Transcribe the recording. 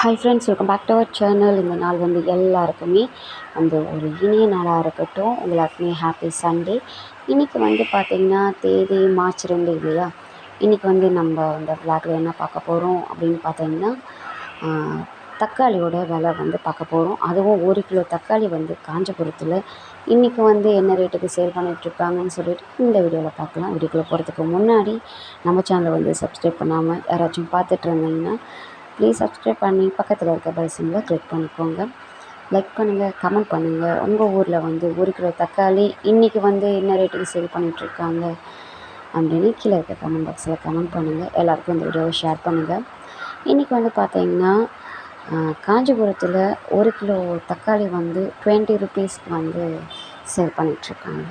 Hi friends welcome back to our channel இந்த நாள் வந்து எல்லாருக்குமே அந்த ஒரு இனிய நாளாக இருக்கட்டும். எல்லாருக்குமே ஹாப்பி சண்டே இன்றைக்கி வந்து பார்த்திங்கன்னா தேதி மார்ச் ரெண்டு இல்லையா? இன்றைக்கி வந்து நம்ம இந்த விளாக்ல என்ன பார்க்க போகிறோம் அப்படின்னு பார்த்தீங்கன்னா தக்காளியோட விலை வந்து பார்க்க போகிறோம் அதுவும் ஒரு கிலோ தக்காளி வந்து காஞ்சிபுரத்தில் இன்றைக்கி வந்து என்ன ரேட்டுக்கு சேல் பண்ணிகிட்ருக்காங்கன்னு சொல்லிட்டு இந்த வீடியோவில் பார்க்கலாம். வீடியோக்குள்ளே போகிறதுக்கு முன்னாடி நம்ம சேனலை வந்து சப்ஸ்கிரைப் பண்ணாமல் யாராச்சும் பார்த்துட்டு இருந்தீங்கன்னா ப்ளீஸ் சப்ஸ்கிரைப் பண்ணி பக்கத்தில் இருக்க பெல் சிம்பிளை கிளிக் பண்ணிக்கோங்க. லைக் பண்ணுங்கள் கமெண்ட் பண்ணுங்கள் உங்கள் ஊரில் வந்து ஒரு கிலோ தக்காளி இன்றைக்கி வந்து என்ன ரேட்டுக்கு சேல் பண்ணிகிட்ருக்காங்க அப்படின்னு கீழே இருக்க கமெண்ட் பாக்ஸில் கமெண்ட் பண்ணுங்கள் எல்லாருக்கும் இந்த வீடியோவை ஷேர் பண்ணுங்கள் இன்றைக்கி வந்து பார்த்தீங்கன்னா காஞ்சிபுரத்தில் ஒரு கிலோ தக்காளி வந்து டுவெண்ட்டி ருபீஸ்க்கு வந்து சேல் பண்ணிகிட்ருக்காங்க